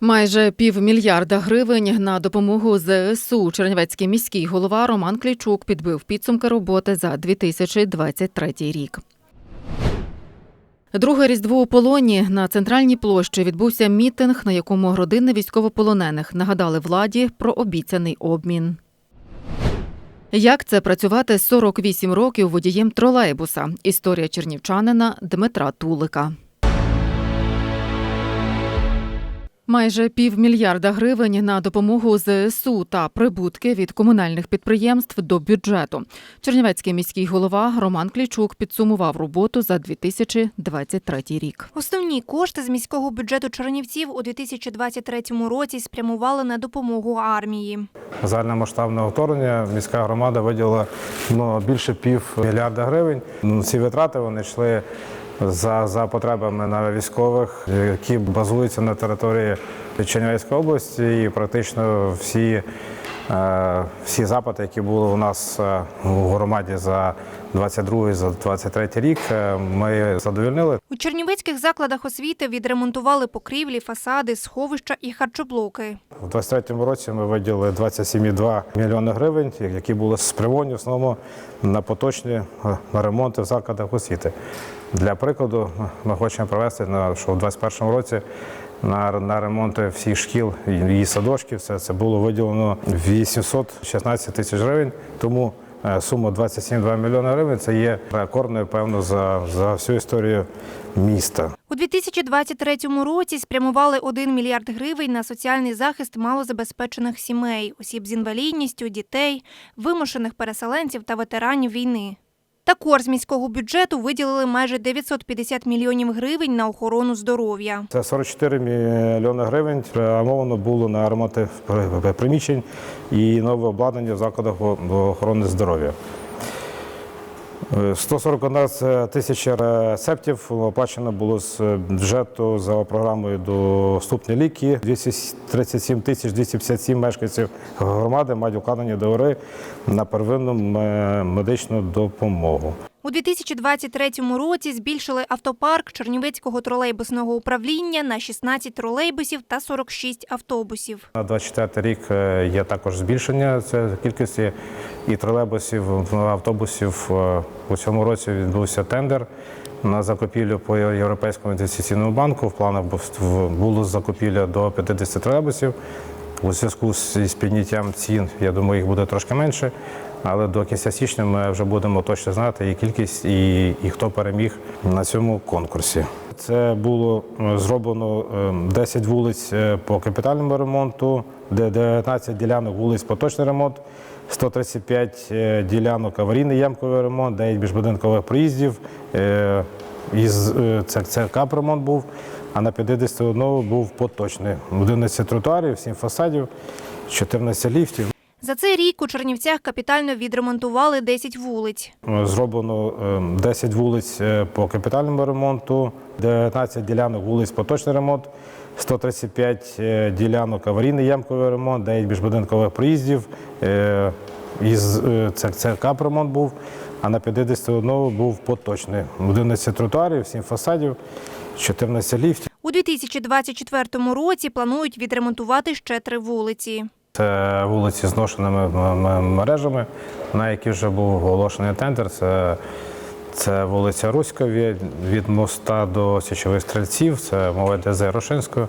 Майже півмільярда гривень на допомогу ЗСУ Чернівецький міський голова Роман Клічук підбив підсумки роботи за 2023 рік. Друге різдво у полоні на центральній площі відбувся мітинг, на якому родини військовополонених нагадали владі про обіцяний обмін. Як це працювати 48 років водієм тролейбуса? Історія чернівчанина Дмитра Тулика. Майже півмільярда гривень на допомогу ЗСУ та прибутки від комунальних підприємств до бюджету. Чернівецький міський голова Роман Клічук підсумував роботу за 2023 рік. Основні кошти з міського бюджету Чернівців у 2023 році спрямували на допомогу армії. Загальномасштабного вторгнення міська громада виділила ну, більше пів мільярда гривень. Ну, Ці витрати вони йшли за, за потребами на військових, які базуються на території Чернівецької області, і практично всі, всі запити, які були у нас е, у громаді за 22 за 23 рік, е, ми задовільнили. У чернівецьких закладах освіти відремонтували покрівлі, фасади, сховища і харчоблоки. У 23-му році ми виділили 27,2 мільйони гривень, які були спрямовані в основному на поточні е, на ремонти в закладах освіти. Для прикладу, ми хочемо провести на що у 2021 році на, на ремонти всіх шкіл і садочків. Це, це було виділено 816 тисяч гривень. Тому е, сума 27,2 мільйони гривень це є рекордною, певно, за, за всю історію міста. У 2023 році спрямували 1 мільярд гривень на соціальний захист малозабезпечених сімей, осіб з інвалідністю, дітей, вимушених переселенців та ветеранів війни. Також з міського бюджету виділили майже 950 мільйонів гривень на охорону здоров'я. Це 44 мільйони гривень спрямовано було на ремонти приміщень і нове обладнання в закладах охорони здоров'я. 141 тисяча рецептів оплачено було з бюджету за програмою «Доступні ліки». 237 тисяч 257 мешканців громади мають укладені договори на первинну медичну допомогу. У 2023 році збільшили автопарк Чернівецького тролейбусного управління на 16 тролейбусів та 46 автобусів. На 24 рік е, є також збільшення кількості і тролейбусів, автобусів. Е, У цьому році відбувся тендер на закупівлю по Європейському інвестиційному банку. В планах було закупівля до 50 тролейбусів. У зв'язку з підняттям цін, я думаю, їх буде трошки менше. Але до кінця січня ми вже будемо точно знати і кількість, і, і хто переміг на цьому конкурсі. Це було е, зроблено е, 10 вулиць е, по капітальному ремонту, 19 ділянок вулиць поточний ремонт, 135 е, ділянок аварійний ямковий ремонт, 9 міжбудинкових проїздів. е, Із е, це, це капремонт був, а на 51 був поточний. 11 тротуарів, 7 фасадів, 14 ліфтів. За цей рік у Чернівцях капітально відремонтували 10 вулиць. Зроблено е, 10 вулиць е, по капітальному ремонту, 19 ділянок вулиць поточний ремонт, 135 е, ділянок аварійний ямковий ремонт, 9 міжбудинкових проїздів. е, Із е, це, це капремонт був, а на 51 був поточний. 11 тротуарів, 7 фасадів, 14 ліфтів. У 2024 році планують відремонтувати ще три вулиці. Це вулиці з м- мережами, на які вже був оголошений тендер. Це, це вулиця Руська від, від моста до Січових стрільців, це мова йде за Ярошинською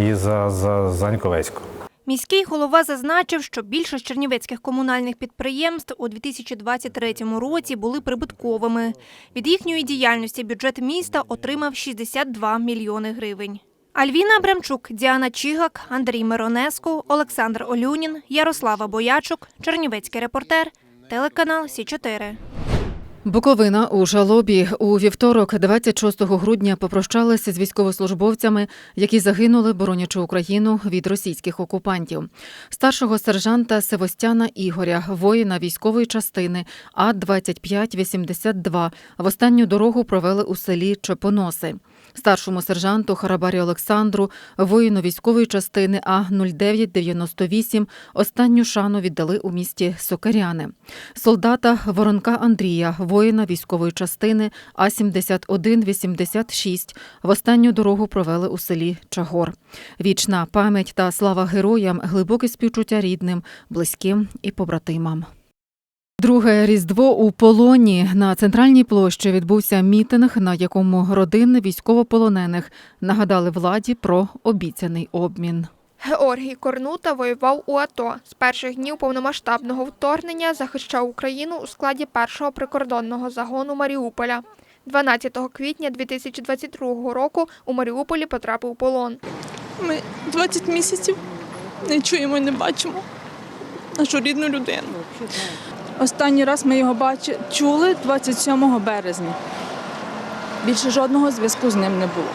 і за, за Заньковецьку. Міський голова зазначив, що більшість чернівецьких комунальних підприємств у 2023 році були прибутковими. Від їхньої діяльності бюджет міста отримав 62 мільйони гривень. Альвіна Абрамчук, Діана Чігак, Андрій Миронеско, Олександр Олюнін, Ярослава Боячук, Чернівецький репортер, телеканал Сі 4 Буковина у жалобі у вівторок, 26 грудня, попрощалися з військовослужбовцями, які загинули, боронячи Україну від російських окупантів. Старшого сержанта Севостяна Ігоря, воїна військової частини А 2582 в останню дорогу провели у селі Чепоноси. Старшому сержанту Харабарі Олександру, воїну військової частини А 0998 останню шану віддали у місті Сокаряни. Солдата Воронка Андрія, воїна військової частини А 7186 в останню дорогу провели у селі Чагор. Вічна пам'ять та слава героям, глибоке співчуття рідним, близьким і побратимам. Друге різдво у полоні на центральній площі відбувся мітинг, на якому родини військовополонених нагадали владі про обіцяний обмін. Георгій Корнута воював у АТО. З перших днів повномасштабного вторгнення захищав Україну у складі першого прикордонного загону Маріуполя. 12 квітня 2022 року у Маріуполі потрапив полон. Ми 20 місяців не чуємо і не бачимо нашу рідну людину. Останній раз ми його чули 27 березня. Більше жодного зв'язку з ним не було.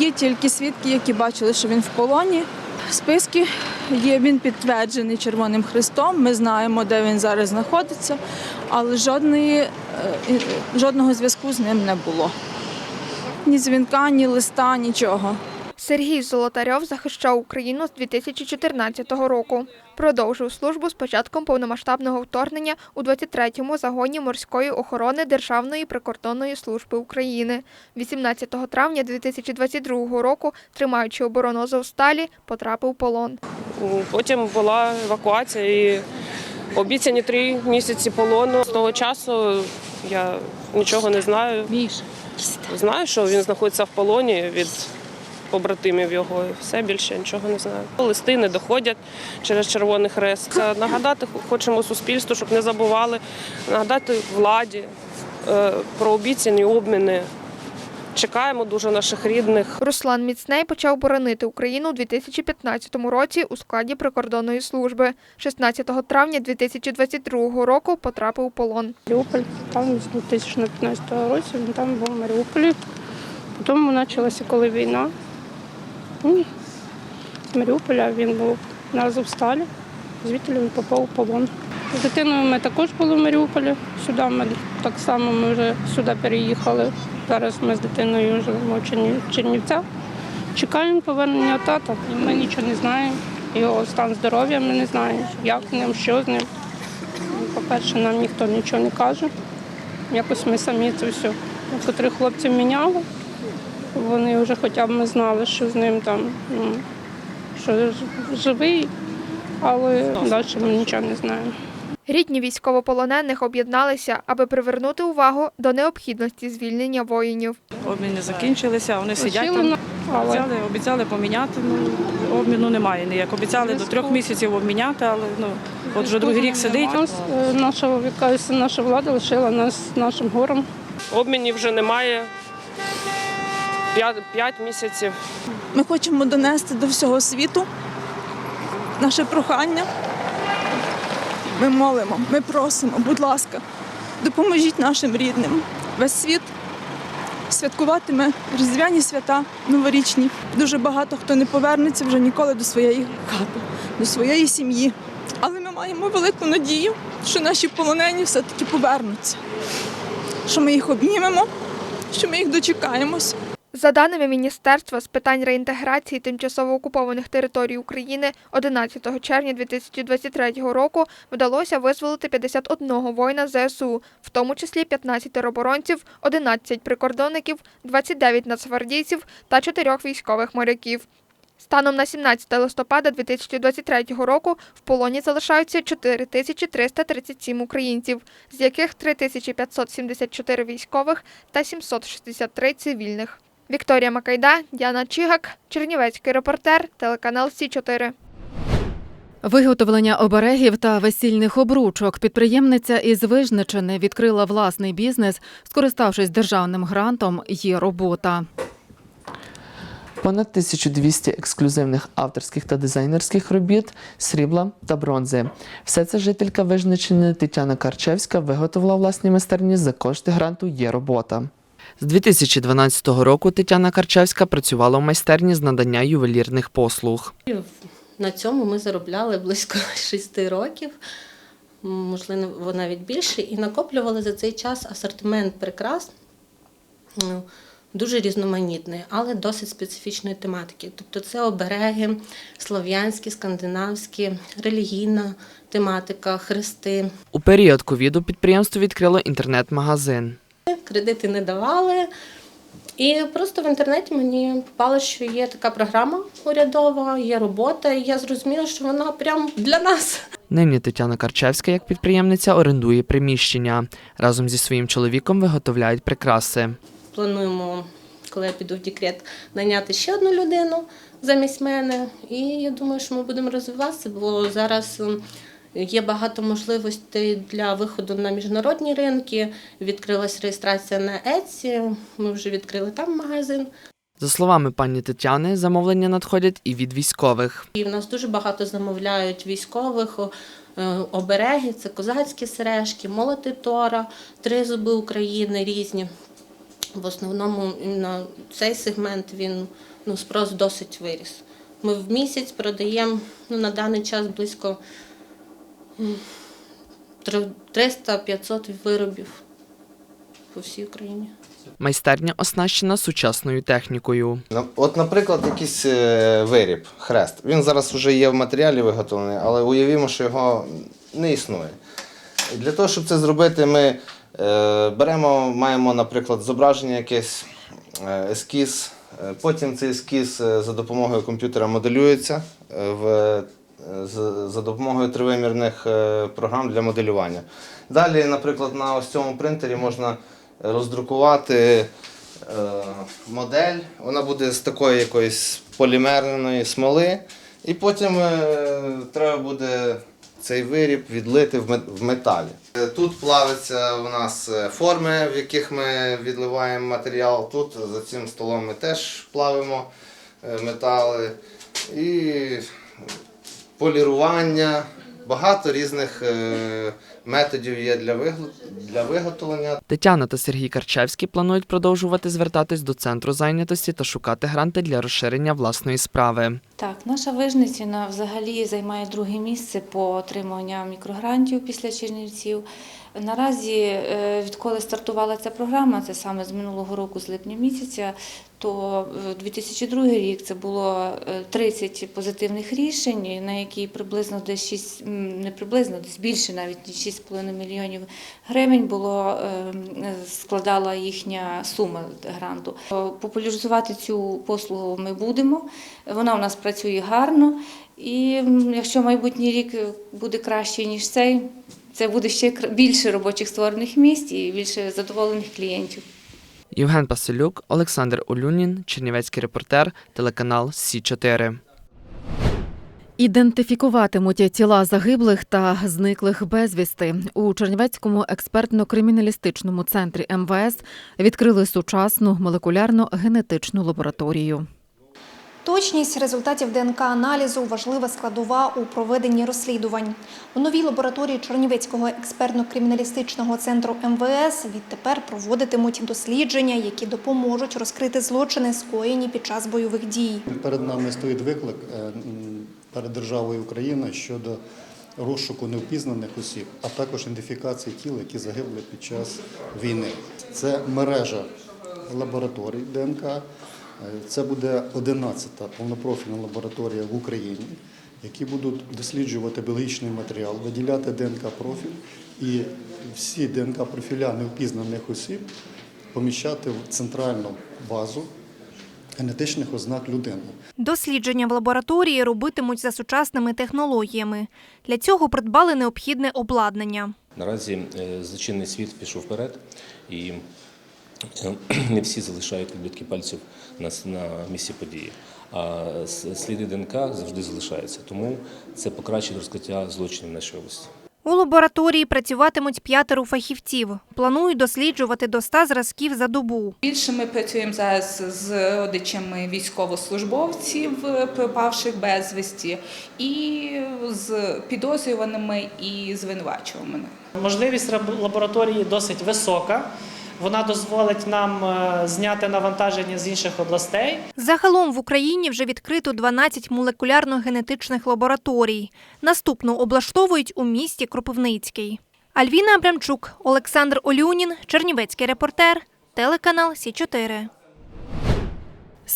Є тільки свідки, які бачили, що він в полоні. Списки є, він підтверджений Червоним Христом. Ми знаємо, де він зараз знаходиться, але жодної, е, жодного зв'язку з ним не було. Ні дзвінка, ні листа, нічого. Сергій Золотарьов захищав Україну з 2014 року. Продовжив службу з початком повномасштабного вторгнення у 23-му загоні морської охорони Державної прикордонної служби України. 18 травня 2022 року, тримаючи оборону Азовсталі, потрапив у полон. Потім була евакуація і обіцяні три місяці полону. З того часу я нічого не знаю. Знаю, що він знаходиться в полоні від побратимів його. Все більше нічого не знаю. Листи не доходять через Червоний Хрест. Це Нагадати хочемо суспільству, щоб не забували, нагадати владі е, про обіцяні обміни. Чекаємо дуже наших рідних. Руслан Міцней почав боронити Україну у 2015 році у складі прикордонної служби. 16 травня 2022 року потрапив у полон. Маріуполь, там з 2015 році він там був в Маріуполі. Потім почалася коли війна. З Маріуполя він був на Азовсталі, звідти він попав у полон. З дитиною ми також були в Маріуполі. Сюди ми так само ми вже сюди переїхали. Зараз ми з дитиною живемо в Чернів- Чернівцях. Чекаємо повернення тата. Ми нічого не знаємо. Його стан здоров'я ми не знаємо, як з ним, що з ним. По-перше, нам ніхто нічого не каже. Якось ми самі це все. Котрих хлопців міняли, вони вже хоча б ми знали, що з ним там, ну, що живий, але далі ми нічого не знаємо. Рідні військовополонених об'єдналися, аби привернути увагу до необхідності звільнення воїнів. Обміни закінчилися, вони сидять там. але Обіцяли, обіцяли поміняти. Ну обміну немає ніяк. Обіцяли до трьох місяців обміняти, але ну от вже другий рік сидить. Нас, е, наша, якась наша влада лишила нас нашим гором. Обмінів вже немає. П'ять, місяців. Ми хочемо донести до всього світу наше прохання. Ми молимо, ми просимо, будь ласка, допоможіть нашим рідним. Весь світ святкуватиме різдвяні свята новорічні. Дуже багато хто не повернеться вже ніколи до своєї хати, до своєї сім'ї. Але ми маємо велику надію, що наші полонені все-таки повернуться, що ми їх обнімемо, що ми їх дочекаємось. За даними Міністерства з питань реінтеграції тимчасово окупованих територій України, 11 червня 2023 року вдалося визволити 51 воїна ЗСУ, в тому числі 15 тероборонців, 11 прикордонників, 29 нацгвардійців та 4 військових моряків. Станом на 17 листопада 2023 року в полоні залишаються 4337 українців, з яких 3574 військових та 763 цивільних. Вікторія Макайда, Діана Чігак, Чернівецький репортер, телеканал Сі 4 Виготовлення оберегів та весільних обручок підприємниця із Вижничини відкрила власний бізнес, скориставшись державним грантом. Є робота. Понад 1200 ексклюзивних авторських та дизайнерських робіт, срібла та бронзи. Все це жителька Вижничини Тетяна Карчевська виготовила власні майстерні за кошти гранту Є робота. З 2012 року Тетяна Карчевська працювала в майстерні з надання ювелірних послуг. На цьому ми заробляли близько 6 років, можливо, навіть більше, і накоплювали за цей час асортимент прикрас. Ну, дуже різноманітний, але досить специфічної тематики. Тобто це обереги слов'янські, скандинавські, релігійна тематика, хрести. У період ковіду підприємство відкрило інтернет-магазин. Кредити не давали. І просто в інтернеті мені попало, що є така програма урядова, є робота, і я зрозуміла, що вона прям для нас. Нині Тетяна Карчевська, як підприємниця, орендує приміщення. Разом зі своїм чоловіком виготовляють прикраси. Плануємо, коли я піду в декрет, найняти ще одну людину замість мене. І я думаю, що ми будемо розвиватися, бо зараз є багато можливостей для виходу на міжнародні ринки. Відкрилась реєстрація на Etsy, ми вже відкрили там магазин. За словами пані Тетяни, замовлення надходять і від військових. І в нас дуже багато замовляють військових е, обереги, це козацькі сережки, молоти Тора, тризуби України різні. В основному на цей сегмент він ну, спрос досить виріс. Ми в місяць продаємо ну, на даний час близько 300-500 виробів по всій Україні. Майстерня оснащена сучасною технікою. От, наприклад, якийсь е, виріб, хрест. Він зараз вже є в матеріалі виготовлений, але уявімо, що його не існує. Для того, щоб це зробити, ми е, беремо, маємо, наприклад, зображення якесь, е, ескіз. Потім цей ескіз за допомогою комп'ютера моделюється в, за допомогою тривимірних е, програм для моделювання. Далі, наприклад, на ось цьому принтері можна роздрукувати е, модель. Вона буде з такої якоїсь полімерної смоли, і потім е, треба буде цей виріб відлити в металі. Тут плавиться у нас форми, в яких ми відливаємо матеріал. Тут за цим столом ми теж плавимо метали. І полірування. Багато різних е, методів є для для виготовлення. Тетяна та Сергій Карчевський планують продовжувати звертатись до центру зайнятості та шукати гранти для розширення власної справи. Так, наша Вижниця взагалі займає друге місце по отриманню мікрогрантів після Чернівців. Наразі, е, відколи стартувала ця програма, це саме з минулого року, з липня місяця, то е, 2002 рік це було е, 30 позитивних рішень, на які приблизно десь 6, не приблизно, десь більше навіть ніж 6,5 мільйонів гривень було, е, складала їхня сума гранту. Е, Популяризувати цю послугу ми будемо. Вона у нас працює гарно. І якщо майбутній рік буде кращий, ніж цей, це буде ще більше робочих створених місць і більше задоволених клієнтів. Євген Паселюк, Олександр Олюнін, Чернівецький репортер, телеканал Сі 4 Ідентифікуватимуть тіла загиблих та зниклих безвісти. У Чернівецькому експертно-криміналістичному центрі МВС відкрили сучасну молекулярно-генетичну лабораторію. Точність результатів ДНК-аналізу важлива складова у проведенні розслідувань. У новій лабораторії Чернівецького експертно-криміналістичного центру МВС відтепер проводитимуть дослідження, які допоможуть розкрити злочини, скоєні під час бойових дій. Перед нами стоїть виклик е, перед державою Україна щодо розшуку невпізнаних осіб, а також ідентифікації тіл, які загибли під час війни. Це мережа лабораторій ДНК. Е, Це буде 11-та повнопрофільна лабораторія в Україні, які будуть досліджувати біологічний матеріал, виділяти ДНК-профіль і всі ДНК-профіля невпізнаних осіб поміщати в центральну базу генетичних ознак людини. Дослідження в лабораторії робитимуть за сучасними технологіями. Для цього придбали необхідне обладнання. Наразі е, злочинний світ пішов вперед, і не всі залишають відбитки пальців на, на місці події. А сліди ДНК завжди залишаються. Тому це покращить розкриття злочинів в нашій області. У лабораторії працюватимуть п'ятеро фахівців. Планують досліджувати до 100 зразків за добу. Більше ми працюємо зараз з родичами військовослужбовців, е, пропавших безвісті, і з підозрюваними і звинувачуваними. Можливість лабораторії досить висока. Вона дозволить нам е, зняти навантаження з інших областей. Загалом в Україні вже відкрито 12 молекулярно-генетичних лабораторій. Наступну облаштовують у місті Кропивницький. Альвіна Абрамчук, Олександр Олюнін, Чернівецький репортер, телеканал Сі 4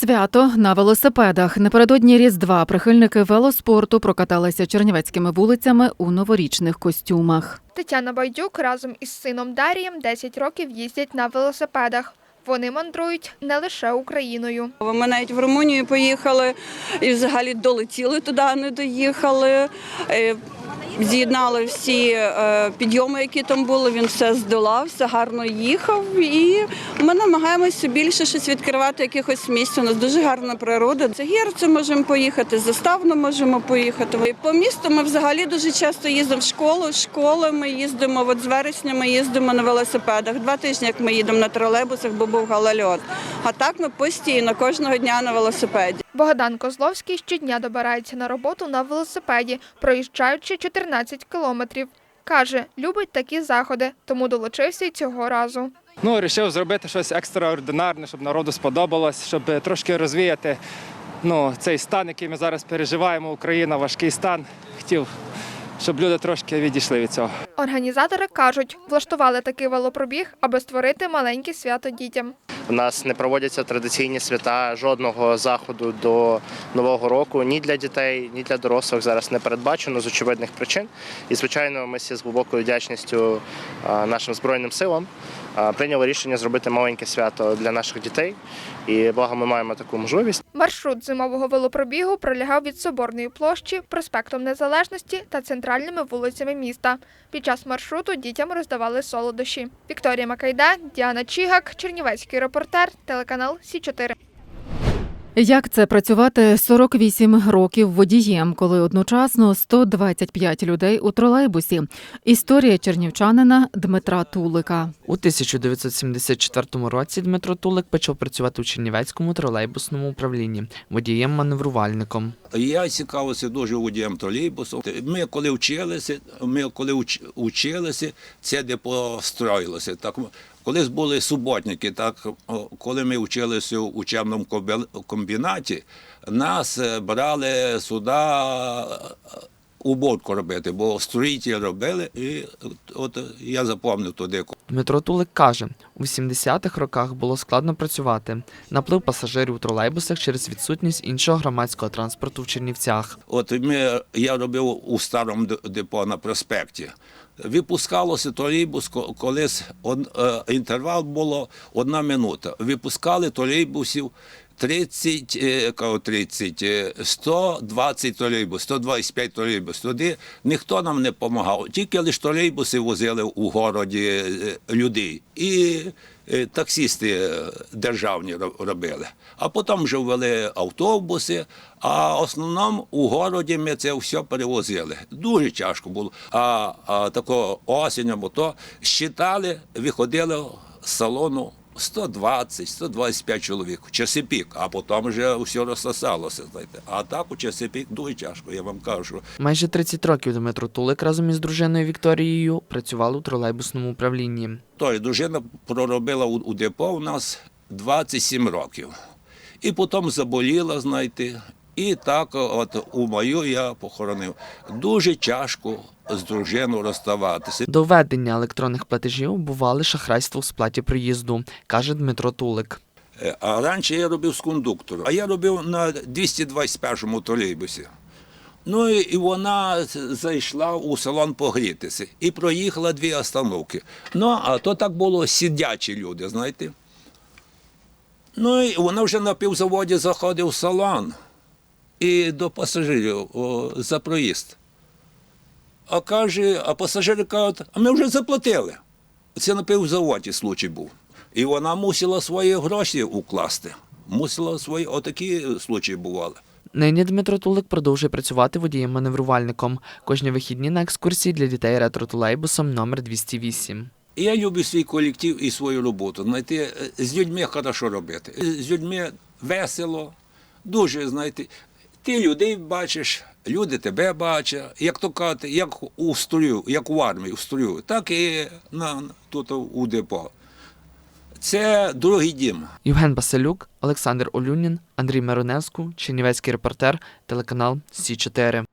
Свято на велосипедах. Напередодні Різдва прихильники велоспорту прокаталися чернівецькими вулицями у новорічних костюмах. Тетяна Байдюк разом із сином Дарієм 10 років їздять на велосипедах. Вони мандрують не лише Україною. Ми навіть в Румунію поїхали і взагалі долетіли туди, не доїхали. З'єднали всі е, підйоми, які там були. Він все здолав, все гарно їхав. І ми намагаємося більше щось відкривати якихось місць. У нас дуже гарна природа. За гірцю можемо поїхати, заставно можемо поїхати. І по місту ми взагалі дуже часто їздимо в школу. Школи ми їздимо. От з вересня ми їздимо на велосипедах. Два тижні, як ми їдемо на тролейбусах, бо був галальот. А так ми постійно кожного дня на велосипеді. Богдан Козловський щодня добирається на роботу на велосипеді, проїжджаючи 14 кілометрів. Каже, любить такі заходи, тому долучився й цього разу. Ну, вирішив зробити щось екстраординарне, щоб народу сподобалось, щоб трошки розвіяти ну, цей стан, який ми зараз переживаємо. Україна, важкий стан. Хотів, щоб люди трошки відійшли від цього. Організатори кажуть, влаштували такий велопробіг, аби створити маленьке свято дітям. У нас не проводяться традиційні свята жодного заходу до нового року ні для дітей, ні для дорослих зараз не передбачено з очевидних причин. І звичайно, ми всі з глибокою вдячністю нашим збройним силам прийняли рішення зробити маленьке свято для наших дітей. І благо ми маємо таку можливість. Маршрут зимового велопробігу пролягав від Соборної площі, проспектом Незалежності та центральними вулицями міста. Під час маршруту дітям роздавали солодощі. Вікторія Макайда, Діана Чігак, Чернівецький репортер, телеканал Сі 4 Як це працювати 48 років водієм, коли одночасно 125 людей у тролейбусі? Історія чернівчанина Дмитра Тулика. У 1974 році Дмитро Тулик почав працювати у Чернівецькому тролейбусному управлінні водієм-маневрувальником. Я цікавився дуже водієм тролейбусу. Ми коли вчилися, ми коли уч- училися, це депо строїлося. Так колись були суботники, так коли ми вчилися у учебному комбі- комбінаті, нас е, брали сюди е, уборку робити, бо строїтелі робили, і от я запам'ятав туди. Дмитро Тулик каже, у 70-х роках було складно працювати. Наплив пасажирів у тролейбусах через відсутність іншого громадського транспорту в Чернівцях. От ми, я робив у старому депо на проспекті. Випускалося тролейбус, ко- колись е, інтервал було одна минута. Випускали тролейбусів 30, е, кажу, 30, е, 120 тролейбус, 125 тролейбус. Туди ніхто нам не допомагав. Тільки лише тролейбуси возили у городі е, людей. І е, таксісти е, державні робили. А потім вже ввели автобуси, а в основному у городі ми це все перевозили. Дуже тяжко було. А, а такого осінь або то щитали, виходили з салону 120-125 чоловік. в Часи пік, а потім вже все розсосалося. Знаєте. А так у часи пік дуже тяжко, я вам кажу. Майже 30 років Дмитро Тулик разом із дружиною Вікторією працював у тролейбусному управлінні. Той дружина проробила у, у депо у нас 27 років. І потім заболіла, знаєте. І так, от у мою я похоронив. Дуже тяжко з дружиною розставатися. До введення електронних платежів бували шахрайство в сплаті проїзду, каже Дмитро Тулик. Е, А раніше я робив з кондуктором, а я робив на 221-му тролейбусі. Ну і вона зайшла у салон погрітися і проїхала дві остановки. Ну, а то так було сидячі люди, знаєте. Ну і вона вже на півзаводі заходить в салон і до пасажирів о, за проїзд. А каже, а пасажири кажуть, а ми вже заплатили. Це на півзаводі случай був. І вона мусила свої гроші укласти. Мусила свої, отакі случаї бували. Нині Дмитро Тулик продовжує працювати водієм-маневрувальником. Кожні вихідні на екскурсії для дітей ретро-тролейбусом номер 208. Я люблю свій колектив і свою роботу. Знаєте, з людьми хорошо робити. З людьми весело, дуже, знаєте, ти людей бачиш, люди тебе бачать, як то кажуть, як у строю, як у армії, у строю, так і на, тут у депо. Це другий дім. Євген Басилюк, Олександр Олюнін, Андрій Мироненську, Чернівецький репортер, телеканал Сі 4